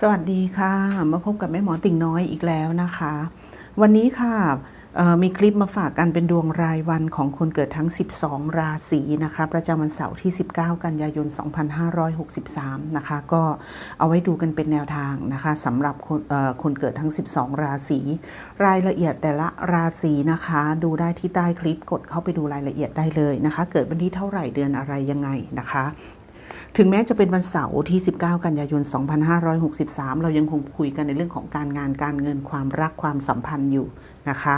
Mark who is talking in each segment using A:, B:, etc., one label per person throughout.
A: สวัสดีค่ะ มาพบกับแม่หมอติ่งน้อยอีกแล้วนะคะ วันนี้ค่ะมีคลิปมาฝากกันเป็นดวงรายวันของคนเกิดทั้ง 12 ราศีนะคะ ประจำวันเสาร์ที่ 19 กันยายน 2563 นะคะ ก็เอาไว้ดูกันเป็นแนวทางนะคะสำหรับคนคนเกิดทั้ง 12 ราศีรายละเอียดแต่ละราศีนะคะ ดูได้ที่ใต้คลิปกดเข้าไปดูรายละเอียดได้เลยนะคะ เกิดวันที่เท่าไหร่เดือนอะไรยังไงนะคะ ถึงแม้จะเป็นวันเสาร์ที่ 19 กันยายน 2563 เรายังคงคุยกันในเรื่องของการงานการเงินความรักความสัมพันธ์อยู่นะคะ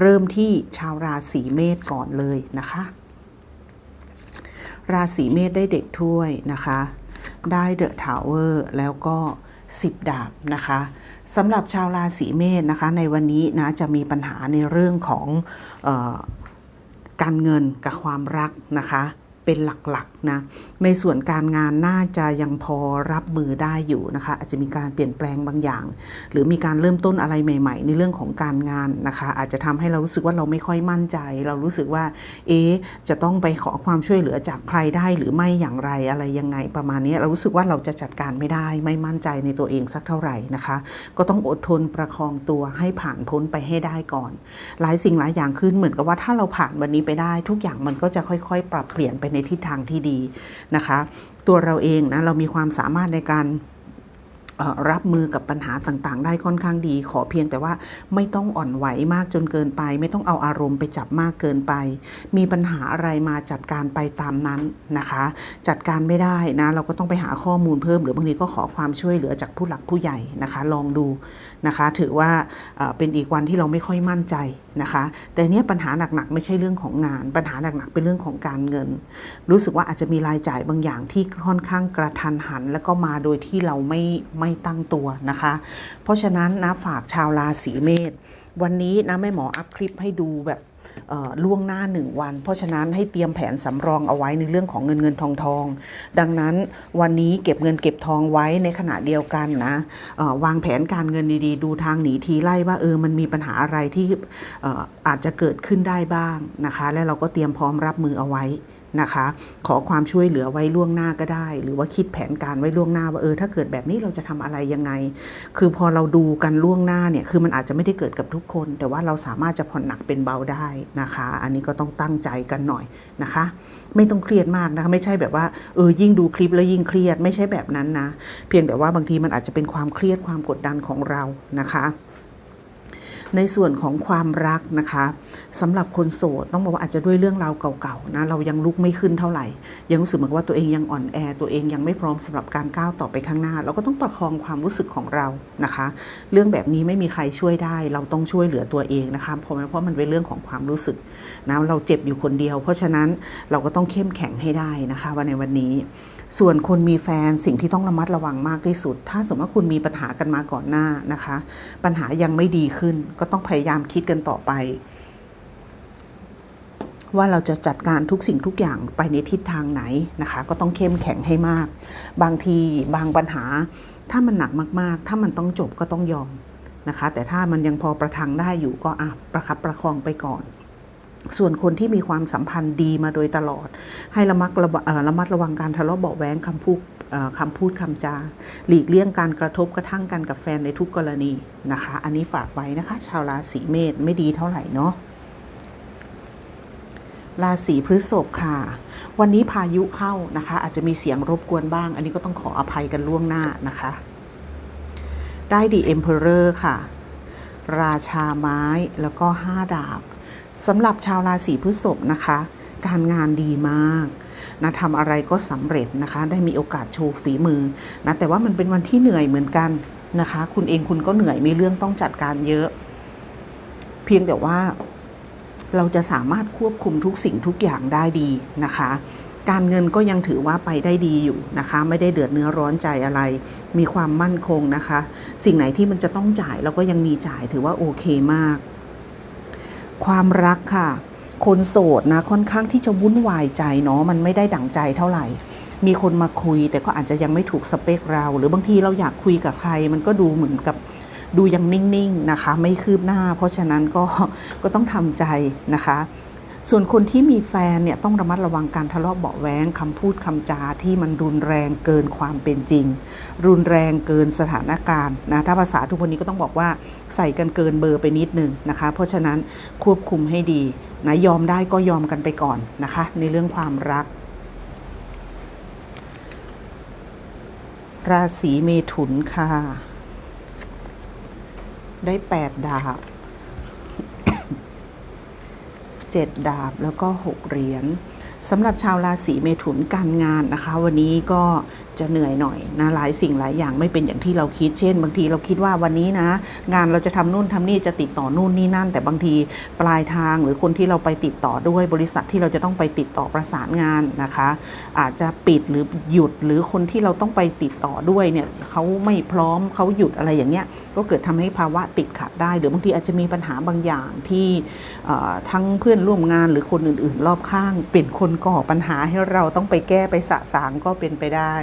A: เริ่มที่ชาวราศีเมษก่อนเลยนะคะ ราศีเมษได้เด็กถ้วยนะคะ ได้เดอะทาวเวอร์แล้วก็10ดาบนะคะสำหรับชาวราศีเมษนะคะ ในวันนี้นะจะมีปัญหาในเรื่องของออการเงินกับความรักนะคะ เป็นหลัก นะในส่วนการงานน่าจะยังพอรับมือได้อยู่นะคะอาจจะมีการเปลี่ยนแปลงบางอย่าง หรือมีการเริ่มต้นอะไรใหม่ ๆ ในเรื่องของการงานนะคะ อาจจะทำให้เรารู้สึกว่าเราไม่ค่อยมั่นใจ เรารู้สึกว่าเอ๊จะต้องไปขอความช่วยเหลือจากใครได้หรือไม่อย่างไรอะไรยังไงประมาณนี้เรารู้สึกว่าเราจะจัดการไม่ได้ ไม่มั่นใจในตัวเองสักเท่าไหร่นะคะ ก็ต้องอดทนประคองตัวให้ผ่านพ้นไปให้ได้ก่อน หลายสิ่งหลายอย่างขึ้นเหมือนกับว่าถ้าเราผ่านวันนี้ไปได้ ทุกอย่างมันก็จะค่อย ๆ ปรับเปลี่ยนไปในทิศทางที่ดีนะคะ ตัวเราเองนะเรามีความสามารถในการรับมือกับปัญหาต่างๆ ได้ค่อนข้างดี ขอเพียงแต่ว่าไม่ต้องอ่อนไหวมากจนเกินไป ไม่ต้องเอาอารมณ์ไปจับมากเกินไป มีปัญหาอะไรมาจัดการไปตามนั้นนะคะ จัดการไม่ได้นะเราก็ต้องไปหาข้อมูลเพิ่ม หรือบางทีก็ขอความช่วยเหลือจากผู้หลักผู้ใหญ่นะคะ ลองดูนะคะ ถือว่าเป็นอีกวันที่เราไม่ค่อยมั่นใจนะคะ แต่เนี้ยปัญหาหนักๆ ไม่ใช่เรื่องของงาน ปัญหาหนักๆ เป็นเรื่องของการเงิน รู้สึกว่าอาจจะมีรายจ่ายบางอย่างที่ค่อนข้างกระทันหัน แล้วก็มาโดยที่เราไม่ไม่ตั้งตัวนะคะ เพราะฉะนั้นนะฝากชาวราศีเมษวันนี้นะแม่หมออัพคลิปให้ดูแบบ ล่วงหน้าหนึ่งวัน เพราะฉะนั้นให้เตรียมแผนสำรองเอาไว้ในเรื่องของเงินเงินทองทอง ดังนั้นวันนี้เก็บเงินเก็บทองไว้ในขณะเดียวกันนะวางแผนการเงินดีๆ ดูทางหนีทีไล่ว่าเออมันมีปัญหาอะไรที่อาจจะเกิดขึ้นได้บ้างนะคะ และเราก็เตรียมพร้อมรับมือเอาไว้ นะคะ ขอความช่วยเหลือไว้ล่วงหน้าก็ได้ หรือว่าคิดแผนการไว้ล่วงหน้าว่าเออถ้าเกิดแบบนี้เราจะทำอะไรยังไง คือพอเราดูกันล่วงหน้าเนี่ยคือมันอาจจะไม่ได้เกิดกับทุกคน แต่ว่าเราสามารถจะผ่อนหนักเป็นเบาได้นะคะ อันนี้ก็ต้องตั้งใจกันหน่อยนะคะ ไม่ต้องเครียดมากนะคะไม่ใช่แบบว่าเออยิ่งดูคลิปแล้วยิ่งเครียดไม่ใช่แบบนั้นนะ เพียงแต่ว่าบางทีมันอาจจะเป็นความเครียดความกดดันของเรานะคะ ในส่วนของความรักนะคะสำหรับคนโสดต้องบอกว่าอาจจะด้วยเรื่องราวเก่าๆนะเรายังลุกไม่ขึ้นเท่าไหร่ ยังรู้สึกเหมือนว่าตัวเองยังอ่อนแอ ตัวเองยังไม่พร้อมสำหรับการก้าวต่อไปข้างหน้า เราก็ต้องประคองความรู้สึกของเรานะคะ เรื่องแบบนี้ไม่มีใครช่วยได้ เราต้องช่วยเหลือตัวเองนะคะเพราะเพราะมันเป็นเรื่องของความรู้สึกนะเราเจ็บอยู่คนเดียว เพราะฉะนั้นเราก็ต้องเข้มแข็งให้ได้นะคะวันในวันนี้ ส่วนคนมีแฟนสิ่งที่ต้องระมัดระวังมากที่สุด ถ้าสมมติว่าคุณมีปัญหากันมาก่อนหน้านะคะ ปัญหายังไม่ดีขึ้น ก็ต้องพยายามคิดกันต่อไป ว่าเราจะจัดการทุกสิ่งทุกอย่างไปในทิศทางไหนนะคะ ก็ต้องเข้มแข็งให้มาก บางทีบางปัญหา ถ้ามันหนักมากๆ ถ้ามันต้องจบก็ต้องยอมนะคะ แต่ถ้ามันยังพอประทังได้อยู่ก็อะประคับประคองไปก่อน ส่วนคนที่มีความสัมพันธ์ดีมาโดยตลอด ให้ระมัดระวังเอ่อระมัดระวังการทะเลาะเบาะแว้งคำพูดคำพูดคำจา หลีกเลี่ยงการกระทบกระทั่งกันกับแฟนในทุกกรณีนะคะ อันนี้ฝากไว้นะคะ ชาวราศีเมษไม่ดีเท่าไหร่เนาะราศีพฤษภค่ะ วันนี้พายุเข้านะคะ อาจจะมีเสียงรบกวนบ้าง อันนี้ก็ต้องขออภัยกันล่วงหน้านะคะ ได้ดีเอ็มเพอเรอร์ค่ะ ราชาไม้แล้วก็ห้าดาบ สำหรับชาวราศีพฤษภนะคะ การงานดีมากนะทำอะไรก็สำเร็จนะคะ ได้มีโอกาสโชว์ฝีมือนะแต่ว่ามันเป็นวันที่เหนื่อยเหมือนกันนะคะ คุณเองคุณก็เหนื่อยมีเรื่องต้องจัดการเยอะ เพียงแต่ว่าเราจะสามารถควบคุมทุกสิ่งทุกอย่างได้ดีนะคะ การเงินก็ยังถือว่าไปได้ดีอยู่นะคะ ไม่ได้เดือดเนื้อร้อนใจอะไร มีความมั่นคงนะคะ สิ่งไหนที่มันจะต้องจ่ายเราก็ยังมีจ่ายถือว่าโอเคมาก ความรักค่ะ คนโสดนะค่อนข้างที่จะวุ่นวายใจเนาะมันไม่ได้ดั่งใจเท่าไหร่ มีคนมาคุยแต่ก็อาจจะยังไม่ถูกสเปคเรา หรือบางทีเราอยากคุยกับใคร มันก็ดูเหมือนกับดูยังนิ่งๆนะคะ ไม่คืบหน้า เพราะฉะนั้นก็ก็ต้องทำใจนะคะ ส่วนคนที่มีแฟนเนี่ยต้องระมัดระวังการทะเลาะเบาะแว้งคำพูดคำจาที่มันรุนแรงเกินความเป็นจริง รุนแรงเกินสถานการณ์นะถ้าภาษาทุกวันนี้ก็ต้องบอกว่าใส่กันเกินเบอร์ไปนิดนึงนะคะ เพราะฉะนั้นควบคุมให้ดีนะยอมได้ก็ยอมกันไปก่อนนะคะ ในเรื่องความรัก ราศีเมถุนค่ะ ได้แปดดาบ เจ็ดดาบแล้วก็หกเหรียญสำหรับชาวราศีเมถุนการงานนะคะ วันนี้ก็ จะเหนื่อยหน่อยนะหลายสิ่งหลายอย่างไม่เป็นอย่างที่เราคิดเช่น บางทีเราคิดว่าวันนี้นะ งานเราจะทำนู่นทำนี่จะติดต่อนู่นนี่นั่น แต่บางทีปลายทางหรือคนที่เราไปติดต่อด้วยบริษัทที่เราจะต้องไปติดต่อประสานงานนะคะ อาจจะปิดหรือหยุดหรือคนที่เราต้องไปติดต่อด้วยเนี่ยเขาไม่พร้อมเขาหยุดอะไรอย่างเงี้ยก็เกิดทำให้ภาวะติดขัดได้ หรือบางทีอาจจะมีปัญหาบางอย่างที่ทั้งเพื่อนร่วมงานหรือคนอื่น ๆ รอบข้าง เป็นคนก่อปัญหาให้เราต้องไปแก้ไปสะสางก็เป็นไปได้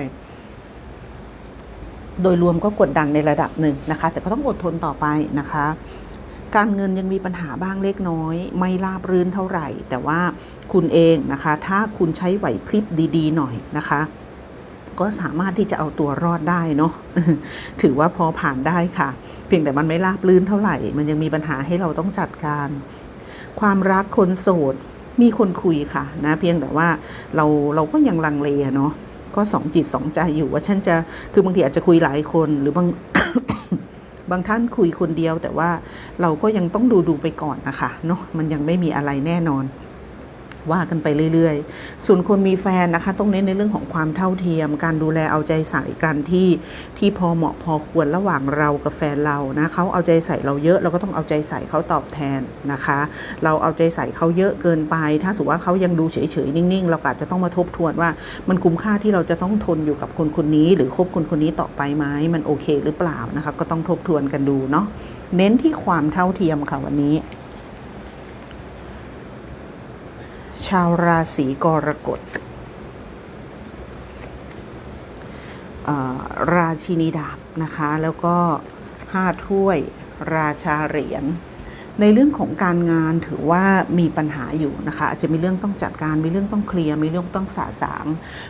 A: โดยรวมก็กดดันในระดับหนึ่งนะคะ แต่ก็ต้องอดทนต่อไปนะคะ การเงินยังมีปัญหาบ้างเล็กน้อย ไม่ราบรื่นเท่าไหร่ แต่ว่าคุณเองนะคะ ถ้าคุณใช้ไหวพริบดีๆ หน่อยนะคะ ก็สามารถที่จะเอาตัวรอดได้เนาะถือว่าพอผ่านได้ค่ะ เพียงแต่มันไม่ราบรื่นเท่าไหร่ มันยังมีปัญหาให้เราต้องจัดการ ความรักคนโสดมีคนคุยค่ะนะเพียงแต่ว่าเราเราก็ยังลังเลเนาะ ก็สองจิตสองใจอยู่ว่าฉันจะคือบางทีอาจจะคุยหลายคนหรือบางบางท่านคุยคนเดียว แต่ว่าเราก็ยังต้องดูดูไปก่อนนะคะเนาะมันยังไม่มีอะไรแน่นอน ว่ากันไปเรื่อยๆ ส่วนคนมีแฟนนะคะต้องเน้นในเรื่องของความเท่าเทียม การดูแลเอาใจใส่กันที่ที่พอเหมาะพอควรระหว่างเรากับแฟนเรานะเขาเอาใจใส่เราเยอะเราก็ต้องเอาใจใส่เขาตอบแทนนะคะ เราเอาใจใส่เขาเยอะเกินไป ถ้าสมมติว่าเขายังดูเฉยๆนิ่งๆ เราก็อาจจะต้องมาทบทวนว่ามันคุ้มค่าที่เราจะต้องทนอยู่กับคนคนนี้ หรือคบคนคนนี้ต่อไปไหมมันโอเคหรือเปล่านะคะก็ต้องทบทวนกันดูเนาะเน้นที่ความเท่าเทียมค่ะวันนี้ ชาวราศีกรกฎราชินีดาบนะคะ แล้วก็ห้าถ้วยราชาเหรียญในเรื่องของการงานถือว่ามีปัญหาอยู่นะคะอาจจะมีเรื่องต้องจัดการมีเรื่องต้องเคลียร์มีเรื่องต้องสะสาง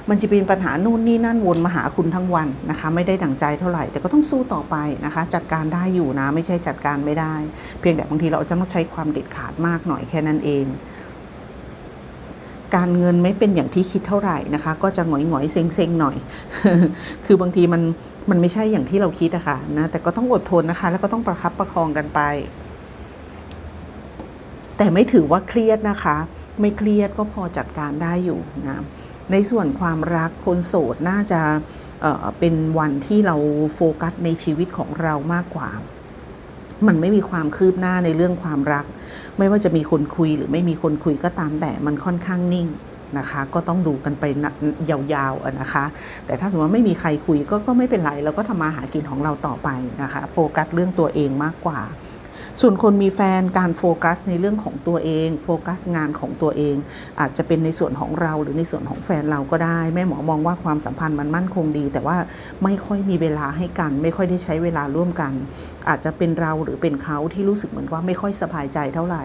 A: มันจะเป็นปัญหานู่นนี่นั่นวนมาหาคุณทั้งวันนะคะ ไม่ได้ดั่งใจเท่าไหร่ แต่ก็ต้องสู้ต่อไปนะคะ จัดการได้อยู่นะ ไม่ใช่จัดการไม่ได้ เพียงแต่บางทีเราจะต้องใช้ความเด็ดขาดมากหน่อยแค่นั้นเอง การเงินไม่เป็นอย่างที่คิดเท่าไหร่นะคะ ก็จะหงอยหงอยๆเซ็งเซ็งๆหน่อย คือบางทีมันมันไม่ใช่อย่างที่เราคิดอะค่ะนะแต่ก็ต้องอดทนนะคะ แล้วก็ต้องประคับประคองกันไป แต่ไม่ถือว่าเครียดนะคะ ไม่เครียดก็พอจัดการได้อยู่นะในส่วนความรักคนโสดน่าจะเเป็นวันที่เราโฟกัสในชีวิตของเรามากกว่า มันไม่มีความคืบหน้าในเรื่องความรัก ไม่ว่าจะมีคนคุยหรือไม่มีคนคุยก็ตามแต่มันค่อนข้างนิ่งนะคะ ก็ต้องดูกันไปยาวๆนะคะ แต่ถ้าสมมติว่าไม่มีใครคุยก็ก็ไม่เป็นไรเราก็ทำมาหากินของเราต่อไปนะคะ โฟกัสเรื่องตัวเองมากกว่า ส่วนคนมีแฟนการโฟกัสในเรื่องของตัวเอง โฟกัสงานของตัวเอง อาจจะเป็นในส่วนของเราหรือในส่วนของแฟนเราก็ได้ แม่หมอมองว่าความสัมพันธ์มันมั่นคงดี แต่ว่าไม่ค่อยมีเวลาให้กัน ไม่ค่อยได้ใช้เวลาร่วมกัน อาจจะเป็นเราหรือเป็นเขาที่รู้สึกเหมือนว่าไม่ค่อยสบายใจเท่าไหร่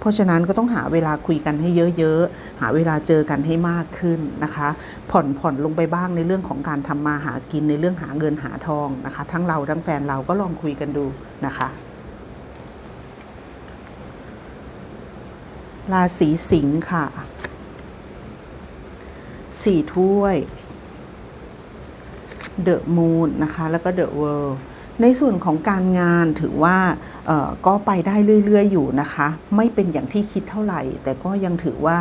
A: เพราะฉะนั้นก็ต้องหาเวลาคุยกันให้เยอะๆหาเวลาเจอกันให้มากขึ้นนะคะ ผ่อนผ่อนลงไปบ้างในเรื่องของการทำมาหากินในเรื่องหาเงินหาทองนะคะ ทั้งเราทั้งแฟนเราก็ลองคุยกันดูนะคะ ราศีสิงค์ค่ะสี่ถ้วยเดอะมูนนะคะแล้วก็เดอะเวิลด์ในส่วนของการงานถือว่าก็ไปได้เรื่อย ๆ อยู่นะคะ ไม่เป็นอย่างที่คิดเท่าไหร่ แต่ก็ยังถือว่า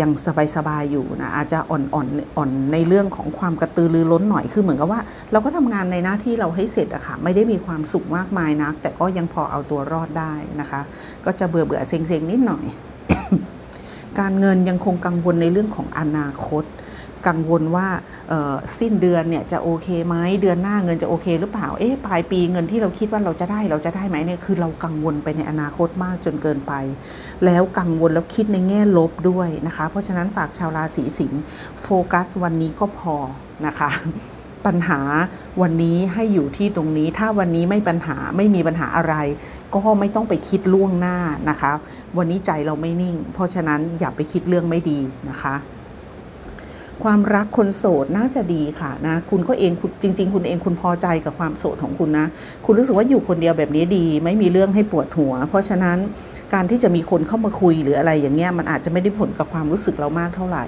A: ยังสบาย ๆ อยู่นะอาจจะอ่อนๆอ่อนในเรื่องของความกระตือรือร้นหน่อยคือเหมือนกับว่า เราก็ทำงานในหน้าที่เราให้เสร็จอะค่ะไม่ได้มีความสุขมากมายนัก แต่ก็ยังพอเอาตัวรอดได้นะคะ ก็จะเบื่อเบื่อๆเซ็งๆนิดหน่อย การเงินยังคงกังวลในเรื่องของอนาคต กังวลว่าสิ้นเดือนเนี่ยจะโอเคไหมเดือนหน้าเงินจะโอเค หรือเปล่าเอ๊ะปลายปีเงินที่เราคิดว่าเราจะได้เราจะได้ไหมเนี่ยคือเรากังวลไปในอนาคตมากจนเกินไป แล้วกังวลแล้วคิดในแง่ลบด้วยนะคะ เพราะฉะนั้นฝากชาวราศีสิงห์โฟกัสวันนี้ก็พอนะคะปัญหาวันนี้ให้อยู่ที่ตรงนี้ถ้าวันนี้ไม่ปัญหาไม่มีปัญหาอะไร ก็ไม่ต้องไปคิดล่วงหน้านะคะ วันนี้ใจเราไม่นิ่ง เพราะฉะนั้นอย่าไปคิดเรื่องไม่ดีนะคะ ความรักคนโสดน่าจะดีค่ะนะคุณก็เองจริง ๆ คุณเองคุณพอใจกับความโสดของคุณนะ คุณรู้สึกว่าอยู่คนเดียวแบบนี้ดี ไม่มีเรื่องให้ปวดหัว เพราะฉะนั้น การที่จะมีคนเข้ามาคุยหรืออะไรอย่างเงี้ยมันอาจจะไม่ได้ผลกับความรู้สึกเรามากเท่าไหร่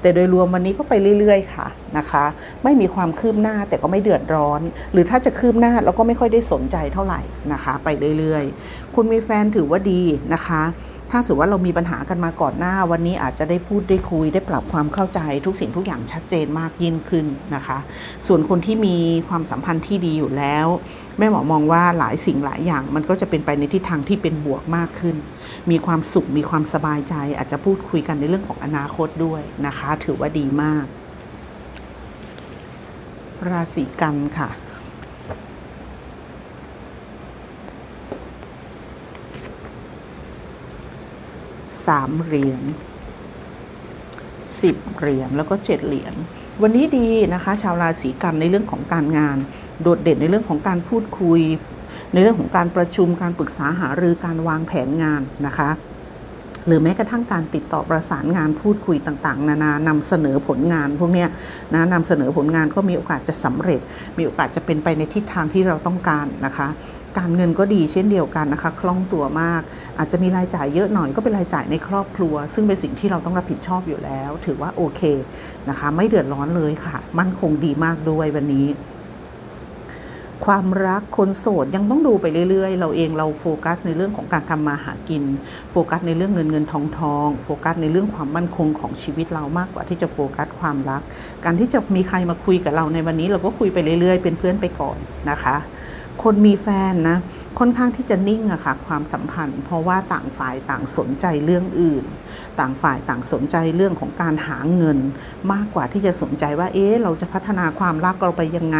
A: แต่โดยรวมวันนี้ก็ไปเรื่อยๆ ค่ะนะคะ ไม่มีความคืบหน้าแต่ก็ไม่เดือดร้อน หรือถ้าจะคืบหน้าเราก็ไม่ค่อยได้สนใจเท่าไหร่นะคะ ไปเรื่อยๆ คุณมีแฟนถือว่าดีนะคะ ถ้าสมมติว่าเรามีปัญหากันมาก่อนหน้า วันนี้อาจจะได้พูดได้คุยได้ปรับความเข้าใจทุกสิ่งทุกอย่างชัดเจนมากยิ่งขึ้นนะคะ ส่วนคนที่มีความสัมพันธ์ที่ดีอยู่แล้ว แม่หมอมองว่าหลายสิ่งหลายอย่าง มันก็จะเป็นไปในทิศทางที่เป็นบวกมากขึ้น มีความสุขมีความสบายใจ อาจจะพูดคุยกันในเรื่องของอนาคตด้วยนะคะ ถือว่าดีมาก ราศีกันค่ะ สามเหรียญสิบเหรียญแล้วก็เจ็ดเหรียญวันนี้ดีนะคะ ชาวราศีกันในเรื่องของการงาน โดดเด่นในเรื่องของการพูดคุย ในเรื่องของการประชุมการปรึกษาหารือการวางแผนงานนะคะ หรือแม้กระทั่งการติดต่อประสานงานพูดคุยต่างๆ นานานำเสนอผลงาน พวกนี้นะนำเสนอผลงานก็มีโอกาสจะสำเร็จ มีโอกาสจะเป็นไปในทิศทางที่เราต้องการนะคะ การเงินก็ดีเช่นเดียวกันนะคะคล่องตัวมาก อาจจะมีรายจ่ายเยอะหน่อยก็เป็นรายจ่ายในครอบครัว ซึ่งเป็นสิ่งที่เราต้องรับผิดชอบอยู่แล้ว ถือว่าโอเคนะคะ ไม่เดือดร้อนเลยค่ะ มั่นคงดีมากด้วยวันนี้ความรักคนโสดยังต้องดูไปเรื่อยๆ เราเองเราโฟกัสในเรื่องของการทำมาหากิน โฟกัสในเรื่องเงินเงินทองทองโฟกัสในเรื่องความมั่นคงของชีวิตเรามากกว่าที่จะโฟกัสความรัก การที่จะมีใครมาคุยกับเราในวันนี้ เราก็คุยไปเรื่อยๆ เป็นเพื่อนไปก่อนนะคะ คนมีแฟนนะ ค่อนข้างที่จะนิ่งอะค่ะความสัมพันธ์ เพราะว่าต่างฝ่ายต่างสนใจเรื่องอื่น ต่างฝ่ายต่างสนใจเรื่องของการหาเงิน มากกว่าที่จะสนใจว่า เอ๊ะเราจะพัฒนาความรักเราไปยังไง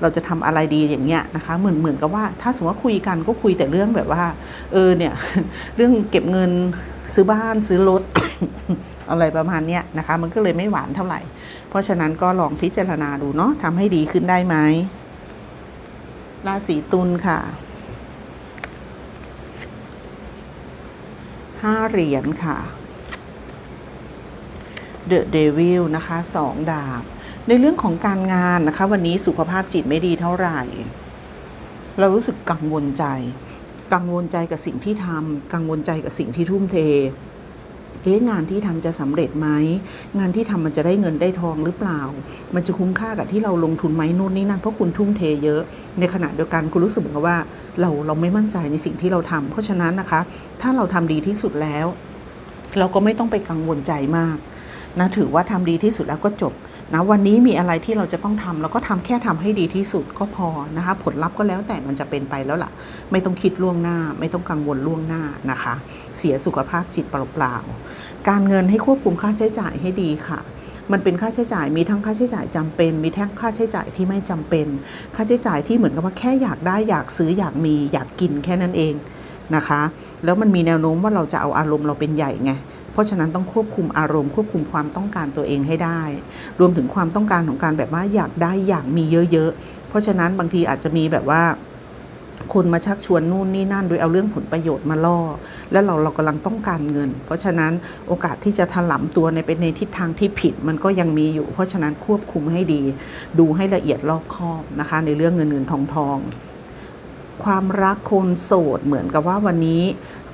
A: เราจะทำอะไรดีอย่างเงี้ยนะคะเหมือนเหมือนกับว่า ถ้าสมมติว่าคุยกันก็คุยแต่เรื่องแบบว่า เออเนี่ยเรื่องเก็บเงินซื้อบ้านซื้อรถอะไรประมาณเนี้ยนะคะ มันก็เลยไม่หวานเท่าไหร่ เพราะฉะนั้นก็ลองพิจารณาดูเนาะทำให้ดีขึ้นได้ไหม ราศีตุลค่ะห้าเหรียญค่ะ The Devil นะคะสองดาบ ในเรื่องของการงานนะคะ วันนี้สุขภาพจิตไม่ดีเท่าไหร่ เรารู้สึกกังวลใจ กังวลใจกับสิ่งที่ทำกังวลใจกับสิ่งที่ทุ่มเท เอ๊ะงานที่ทำจะสำเร็จไหมงานที่ทำมันจะได้เงินได้ทองหรือเปล่า มันจะคุ้มค่ากับที่เราลงทุนไหมนู่นนี่นั่นเพราะคุณทุ่มเทเยอะ ในขณะเดียวกันคุณรู้สึกเหมือนกับว่าเราเราไม่มั่นใจในสิ่งที่เราทำเพราะฉะนั้นนะคะ ถ้าเราทำดีที่สุดแล้ว เราก็ไม่ต้องไปกังวลใจมากนะถือว่าทำดีที่สุดแล้วก็จบ นะวันนี้มีอะไรที่เราจะต้องทำเราก็ทำแค่ทำให้ดีที่สุดก็พอนะคะ ผลลัพธ์ก็แล้วแต่มันจะเป็นไปแล้วล่ะ ไม่ต้องคิดล่วงหน้า ไม่ต้องกังวลล่วงหน้านะคะ เสียสุขภาพจิตเปล่าๆการเงินให้ควบคุมค่าใช้จ่ายให้ดีค่ะมันเป็นค่าใช้จ่ายมีทั้งค่าใช้จ่ายจำเป็น มีทั้งค่าใช้จ่ายที่ไม่จำเป็น ค่าใช้จ่ายที่เหมือนกับว่าแค่อยากได้อยากซื้ออยากมีอยากกินแค่นั้นเองนะคะ แล้วมันมีแนวโน้มว่าเราจะเอาอารมณ์เราเป็นใหญ่ไง เพราะฉะนั้นต้องควบคุมอารมณ์ควบคุมความต้องการตัวเองให้ได้ รวมถึงความต้องการของการแบบว่าอยากได้อยากมีเยอะๆ เพราะฉะนั้นบางทีอาจจะมีแบบว่าคนมาชักชวนนู่นนี่นั่นโดยเอาเรื่องผลประโยชน์มาล่อ แล้วเราเรากำลังต้องการเงิน เพราะฉะนั้นโอกาสที่จะถลำตัวในเป็นในทิศทางที่ผิดมันก็ยังมีอยู่ เพราะฉะนั้นควบคุมให้ดี ดูให้ละเอียดรอบคอบนะคะ ในเรื่องเงินเงินทองทอง ความรักคนโสดเหมือนกับว่าวันนี้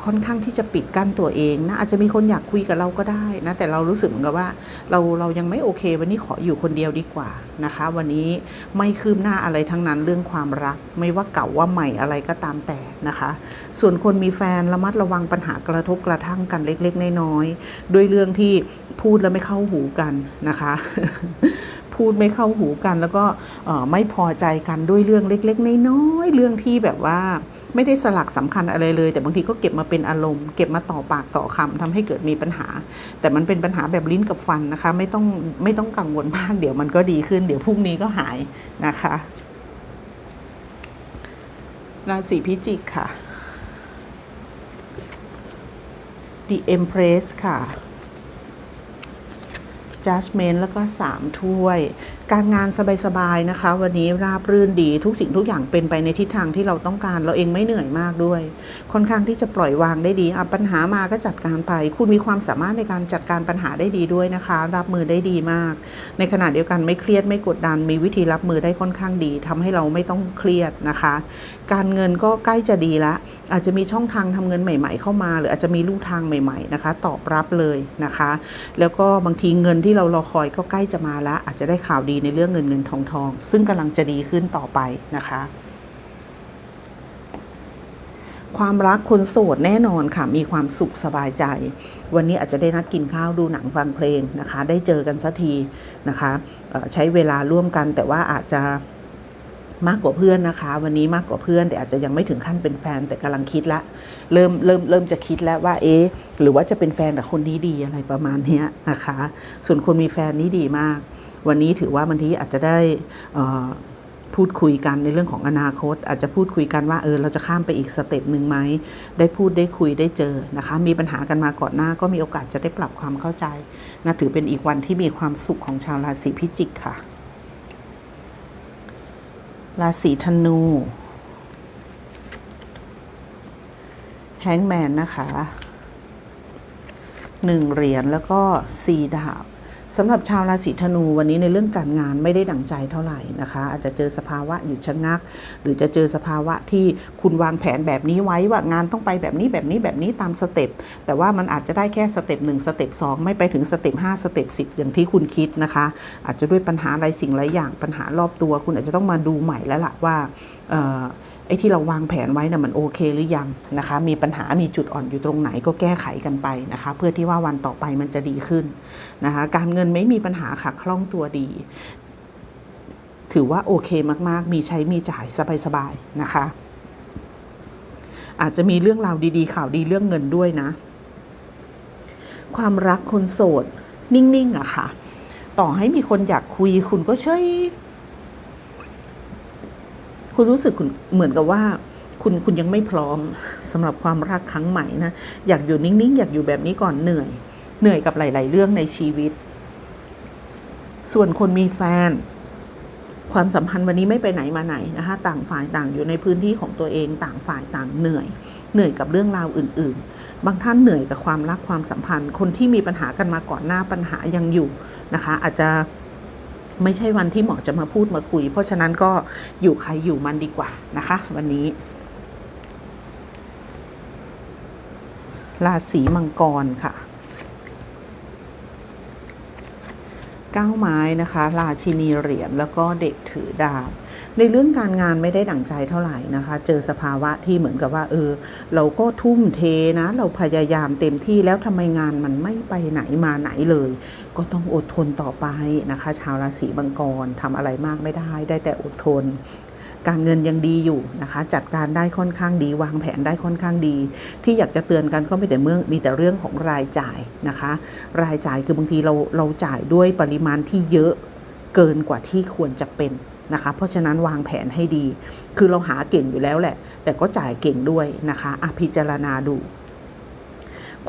A: ค่อนข้างที่จะปิดกั้นตัวเองนะอาจจะมีคนอยากคุยกับเราก็ได้นะแต่เรารู้สึกเหมือนกับว่าเราเรายังไม่โอเค วันนี้ขออยู่คนเดียวดีกว่านะคะ วันนี้ไม่คืบหน้าอะไรทั้งนั้นเรื่องความรัก ไม่ว่าเก่าว่าใหม่อะไรก็ตามแต่นะคะ ส่วนคนมีแฟนระมัดระวังปัญหากระทบกระทั่งกันเล็กๆน้อยๆด้วยเรื่องที่พูดแล้วไม่เข้าหูกันนะคะ พูดไม่เข้าหูกัน แล้วก็ไม่พอใจกันด้วยเรื่องเล็ก ๆน้อยๆเรื่องที่แบบว่า ไม่ได้สลักสำคัญอะไรเลย แต่บางทีก็เก็บมาเป็นอารมณ์เก็บมาต่อปากต่อคำทำให้เกิดมีปัญหา แต่มันเป็นปัญหาแบบลิ้นกับฟันนะคะ ไม่ต้องไม่ต้องกังวลมาก เดี๋ยวมันก็ดีขึ้น เดี๋ยวพรุ่งนี้ก็หายนะคะราศีพิจิกค่ะ The Empress ค่ะ judgment แล้วก็ 3 ถ้วย การงานสบายๆนะคะ วันนี้ราบรื่นดีทุกสิ่งทุกอย่างเป็นไปในทิศทางที่เราต้องการ เราเองไม่เหนื่อยมากด้วย ค่อนข้างที่จะปล่อยวางได้ดีอะปัญหามาก็จัดการไป คุณมีความสามารถในการจัดการปัญหาได้ดีด้วยนะคะ รับมือได้ดีมาก ในขณะเดียวกันไม่เครียดไม่กดดัน มีวิธีรับมือได้ค่อนข้างดีทำให้เราไม่ต้องเครียดนะคะ การเงินก็ใกล้จะดีละอาจจะมีช่องทางทำเงินใหม่ ๆ เข้ามา หรืออาจจะมีลู่ทางใหม่ ๆนะคะ ตอบรับเลยนะคะ แล้วก็บางทีเงินที่เรารอคอยก็ใกล้จะมาละอาจจะได้ข่าวดีในเรื่องเงินเงินทองทอง ซึ่งกำลังจะดีขึ้นต่อไปนะคะ ความรักคนโสดแน่นอนค่ะ มีความสุขสบายใจ วันนี้อาจจะได้นัดกินข้าวดูหนังฟังเพลงนะคะ ได้เจอกันสักทีนะคะใช้เวลาร่วมกันแต่ว่าอาจจะมากกว่าเพื่อนนะคะ วันนี้มากกว่าเพื่อน แต่อาจจะยังไม่ถึงขั้นเป็นแฟนแต่กำลังคิดละเริ่มเริ่มเริ่มจะคิดแล้วว่าเอ๊หรือว่าจะเป็นแฟนแต่คนนี้ดีอะไรประมาณนี้นะคะ ส่วนคนมีแฟนนี่ดีมาก วันนี้ถือว่าบางทีอาจจะได้พูดคุยกันในเรื่องของอนาคต อาจจะพูดคุยกันว่าเออเราจะข้ามไปอีกสเต็ปหนึ่งไหมได้พูดได้คุยได้เจอนะคะ มีปัญหากันมาก่อนหน้าก็มีโอกาสจะได้ปรับความเข้าใจนะถือเป็นอีกวันที่มีความสุขของชาวราศีพิจิกค่ะ ราศีธนูแฮงแมนนะคะหนึ่งเหรียญแล้วก็สี่ดาบ สำหรับชาวราศีธนูวันนี้ในเรื่องการงานไม่ได้ดั่งใจเท่าไหร่นะคะ อาจจะเจอสภาวะหยุดชะงัก หรือจะเจอสภาวะที่คุณวางแผนแบบนี้ไว้ว่างานต้องไปแบบนี้แบบนี้แบบนี้ตามสเต็ปแต่ว่ามันอาจจะได้แค่สเต็ปหนึ่งสเต็ปสองไม่ไปถึงสเต็ปห้าสเต็ปสิบอย่างที่คุณคิดนะคะ อาจจะด้วยปัญหาอะไรสิ่งหลายอย่างปัญหารอบตัว คุณอาจจะต้องมาดูใหม่แล้วล่ะว่า ไอ้ที่เราวางแผนไว้นะ่ะมันโอเคหรือยังนะคะ มีปัญหา มีจุดอ่อนอยู่ตรงไหนก็แก้ไขกันไปนะคะ เพื่อที่ว่าวันต่อไปมันจะดีขึ้นนะคะ การเงินไม่มีปัญหาค่ะ คล่องตัวดี ถือว่าโอเคมากๆ มีใช้มีจ่ายสบายๆนะคะ อาจจะมีเรื่องราวดีๆ ข่าวดีเรื่องเงินด้วยนะ ความรักคนโสด นิ่งๆอะค่ะ ต่อให้มีคนอยากคุยคุณก็เฉย คุณรู้สึกคุณเหมือนกับว่าคุณคุณยังไม่พร้อมสำหรับความรักครั้งใหม่นะ อยากอยู่นิ่งๆ อยากอยู่แบบนี้ก่อนเหนื่อย เหนื่อยกับหลาย ๆ เรื่องในชีวิต ส่วนคนมีแฟน ความสัมพันธ์วันนี้ไม่ไปไหนมาไหนนะคะต่างฝ่ายต่างอยู่ในพื้นที่ของตัวเองต่างฝ่ายต่างเหนื่อย เหนื่อยกับเรื่องราวอื่น ๆ บางท่านเหนื่อยกับความรักความสัมพันธ์ คนที่มีปัญหากันมาก่อนหน้าปัญหายังอยู่นะคะ อาจจะ ไม่ใช่วันที่เหมาะจะมาพูดมาคุย เพราะฉะนั้นก็อยู่ใครอยู่มันดีกว่านะคะ วันนี้ ราศีมังกรค่ะก้าวไม้นะคะ ราชินีเหรียญแล้วก็เด็กถือดาบ ในเรื่องการงานไม่ได้ดั่งใจเท่าไหร่นะคะ เจอสภาวะที่เหมือนกับว่าเออ เราก็ทุ่มเทนะ เราพยายามเต็มที่แล้วทำไมงานมันไม่ไปไหนมาไหนเลย ก็ต้องอดทนต่อไปนะคะ ชาวราศีมังกรทำอะไรมากไม่ได้ ได้แต่อดทนการเงินยังดีอยู่นะคะ จัดการได้ค่อนข้างดี วางแผนได้ค่อนข้างดี ที่อยากจะเตือนกันก็ไม่แต่เมื่อมีแต่เรื่องของรายจ่ายนะคะ รายจ่ายคือบางทีเราเราจ่ายด้วยปริมาณที่เยอะเกินกว่าที่ควรจะเป็น นะคะ เพราะฉะนั้นวางแผนให้ดี คือเราหาเก่งอยู่แล้วแหละ แต่ก็จ่ายเก่งด้วยนะคะอะพิจารณาดู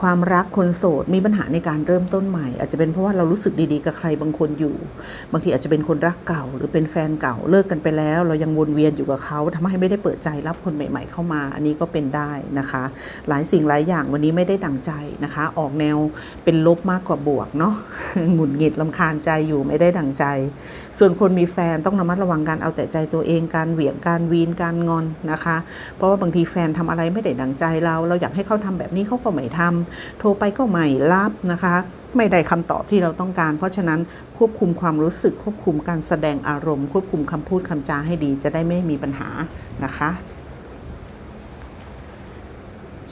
A: ความรักคนโสดมีปัญหาในการเริ่มต้นใหม่ อาจจะเป็นเพราะว่าเรารู้สึกดีๆกับใครบางคนอยู่ บางทีอาจจะเป็นคนรักเก่า หรือเป็นแฟนเก่าเลิกกันไปแล้ว เรายังวนเวียนอยู่กับเขาทำให้ไม่ได้เปิดใจรับคนใหม่ ๆ เข้ามา อันนี้ก็เป็นได้นะคะ หลายสิ่งหลายอย่างวันนี้ไม่ได้ดั่งใจนะคะ ออกแนวเป็นลบมากกว่าบวกเนาะหงุดหงิดลำคาญใจอยู่ไม่ได้ดั่งใจ ส่วนคนมีแฟนต้องระมัดระวังการเอาแต่ใจตัวเองการเหวี่ยงการวีนการงอนนะคะ เพราะว่าบางทีแฟนทำอะไรไม่ได้ดั่งใจเรา เราอยากให้เขาทำแบบนี้เขาก็ไม่ทำโทรไปก็ไม่รับนะคะ ไม่ได้คำตอบที่เราต้องการ เพราะฉะนั้นควบคุมความรู้สึกควบคุมการแสดงอารมณ์ ควบคุมคำพูดคำจาให้ดี จะได้ไม่มีปัญหานะคะ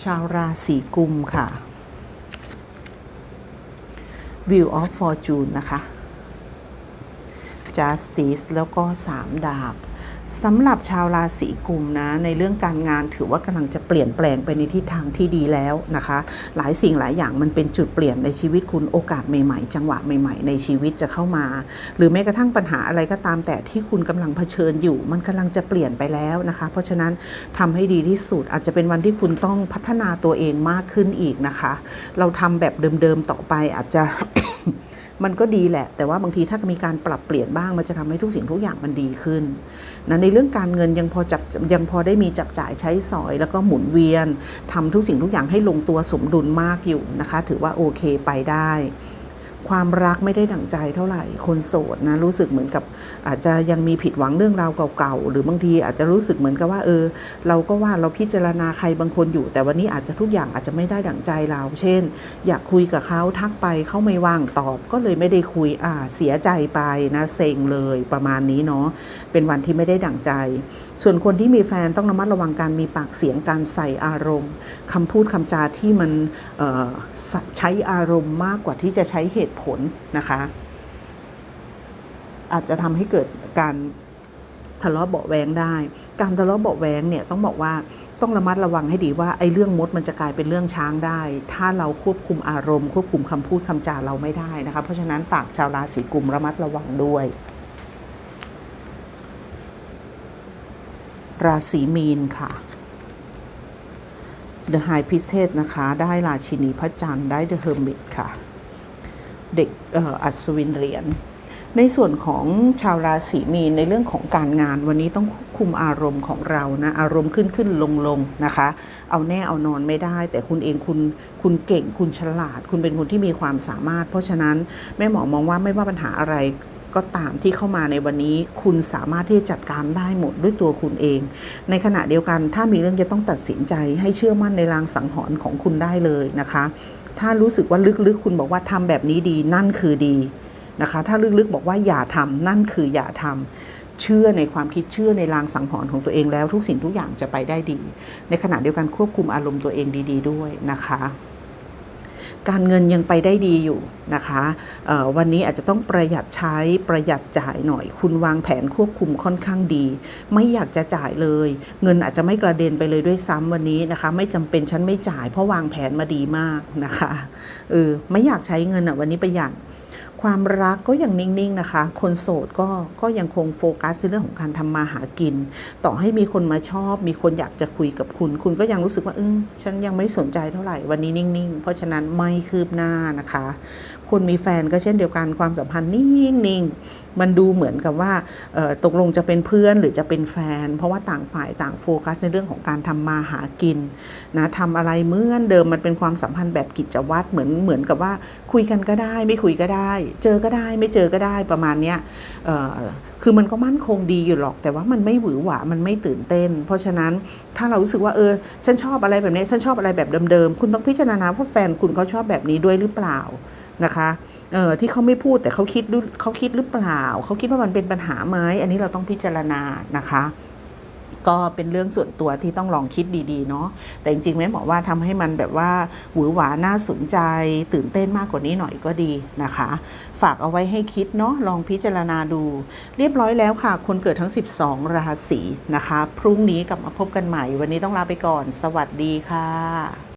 A: ชาวราศีกุมค่ะ View of Fortune นะคะ Justice แล้วก็ 3 ดาบ สำหรับชาวราศีกุมนะในเรื่องการงานถือว่ากำลังจะเปลี่ยนแปลงไปในทิศทางที่ดีแล้วนะคะ หลายสิ่งหลายอย่างมันเป็นจุดเปลี่ยนในชีวิตคุณโอกาสใหม่ๆ จังหวะใหม่ๆ ในชีวิตจะเข้ามา หรือแม้กระทั่งปัญหาอะไรก็ตามแต่ที่คุณกำลังเผชิญอยู่ มันกำลังจะเปลี่ยนไปแล้วนะคะ เพราะฉะนั้นทำให้ดีที่สุดอาจจะเป็นวันที่คุณต้องพัฒนาตัวเองมากขึ้นอีกนะคะ เราทำแบบเดิมๆต่อไปอาจจะ มันก็ดีแหละ แต่ว่าบางทีถ้ามีการปรับเปลี่ยนบ้างมันจะทำให้ทุกสิ่งทุกอย่างมันดีขึ้นนะในเรื่องการเงินยังพอจับยังพอได้มีจับจ่ายใช้สอย แล้วก็หมุนเวียนทำทุกสิ่งทุกอย่างให้ลงตัวสมดุลมากอยู่นะคะ ถือว่าโอเคไปได้ ความรักไม่ได้ดั่งใจเท่าไหร่คนโสดนะรู้สึกเหมือนกับอาจจะยังมีผิดหวังเรื่องราวเก่าๆหรือบางทีอาจจะรู้สึกเหมือนกับว่าเออ เราก็ว่าเราพิจารณาใครบางคนอยู่ แต่วันนี้อาจจะทุกอย่างอาจจะไม่ได้ดั่งใจเรา เช่น อยากคุยกับเขาทักไปเขาไม่ว่างตอบ ก็เลยไม่ได้คุยอ่าเสียใจไปนะเซ็งเลยประมาณนี้เนาะเป็นวันที่ไม่ได้ดั่งใจ ส่วนคนที่มีแฟนต้องระมัดระวังการมีปากเสียงการใส่อารมณ์คำพูดคำจาที่มันใช้อารมณ์มากกว่าที่จะใช้เหตุผลนะคะ อาจจะทำให้เกิดการทะเลาะเบาแวงได้ การทะเลาะเบาแวงเนี่ยต้องบอกว่าต้องระมัดระวังให้ดีว่าไอ้เรื่องมดมันจะกลายเป็นเรื่องช้างได้ ถ้าเราควบคุมอารมณ์ ควบคุมคำพูดคำจาเราไม่ได้นะคะ เพราะฉะนั้นฝากชาวราศีกุมระมัดระวังด้วย ราศีมีนค่ะ The High Priestess นะคะ ได้ราชินีพระจันทร์ได้ The Hermit ค่ะ เด็กอัศวินเหรียญในส่วนของชาวราศีมีนในเรื่องของการงานวันนี้ต้องควบคุมอารมณ์ของเรานะอารมณ์ขึ้นขึ้นลงลงนะคะ เอาแน่เอานอนไม่ได้ แต่คุณเองคุณคุณเก่งคุณฉลาด คุณเป็นคนที่มีความสามารถ เพราะฉะนั้นแม่หมอมองว่าไม่ว่าปัญหาอะไรก็ตามที่เข้ามาในวันนี้ คุณสามารถที่จะจัดการได้หมดด้วยตัวคุณเอง ในขณะเดียวกันถ้ามีเรื่องจะต้องตัดสินใจให้เชื่อมั่นในรางสังหรณ์ของคุณได้เลยนะคะ ถ้ารู้สึกว่าลึกๆ คุณบอกว่าทำแบบนี้ดีนั่นคือดีนะคะ ถ้าลึกๆบอกว่าอย่าทำนั่นคืออย่าทำเชื่อในความคิดเชื่อในรางสังหรณ์ของตัวเองแล้วทุกสิ่งทุกอย่างจะไปได้ดี ในขณะเดียวกันควบคุมอารมณ์ตัวเองดี ๆ ด้วยนะคะ การเงินยังไปได้ดีอยู่นะคะวันนี้อาจจะต้องประหยัดใช้ประหยัดจ่ายหน่อย คุณวางแผนควบคุมค่อนข้างดี ไม่อยากจะจ่ายเลย เงินอาจจะไม่กระเด็นไปเลยด้วยซ้ำวันนี้นะคะ ไม่จำเป็นฉันไม่จ่ายเพราะวางแผนมาดีมากนะคะเออไม่อยากใช้เงินอะวันนี้ประหยัด ความรักก็ยังนิ่งๆนะคะ คนโสดก็ก็ยังคงโฟกัสในเรื่องของการทำมาหากิน ต่อให้มีคนมาชอบ มีคนอยากจะคุยกับคุณ คุณก็ยังรู้สึกว่าเออฉันยังไม่สนใจเท่าไหร่ วันนี้นิ่ง ๆ เพราะฉะนั้นไม่คืบหน้านะคะ คนมีแฟนก็เช่นเดียวกันความสัมพันธ์นิ่งๆมันดูเหมือนกับว่าตกลงจะเป็นเพื่อนหรือจะเป็นแฟน เพราะว่าต่างฝ่ายต่างโฟกัสในเรื่องของการทำมาหากินนะทำอะไรเหมือนเดิมมันเป็นความสัมพันธ์แบบกิจวัตรเหมือนเหมือนกับว่าคุยกันก็ได้ ไม่คุยก็ได้ เจอก็ได้ ไม่เจอก็ได้ประมาณเนี้ยคือมันก็มั่นคงดีอยู่หรอก แต่ว่ามันไม่หวือหวามันไม่ตื่นเต้น เพราะฉะนั้นถ้าเรารู้สึกว่าเออฉันชอบอะไรแบบนี้ฉันชอบอะไรแบบเดิมๆคุณต้องพิจารณาว่าแฟนคุณเขาชอบแบบนี้ด้วยหรือเปล่า นะคะเออที่เขาไม่พูดแต่เขาคิดดูเขาคิดหรือเปล่า เขาคิดว่ามันเป็นปัญหาไหมอันนี้เราต้องพิจารณานะคะก็เป็นเรื่องส่วนตัวที่ต้องลองคิดดีๆเนาะแต่จริงๆแม่บอกว่าทำให้มันแบบว่าหวือหวาน่าสนใจ ตื่นเต้นมากกว่านี้หน่อยก็ดีนะคะ ฝากเอาไว้ให้คิดเนาะลองพิจารณาดู เรียบร้อยแล้วค่ะ คนเกิดทั้ง 12 ราศีนะคะ พรุ่งนี้กลับมาพบกันใหม่ วันนี้ต้องลาไปก่อน สวัสดีค่ะ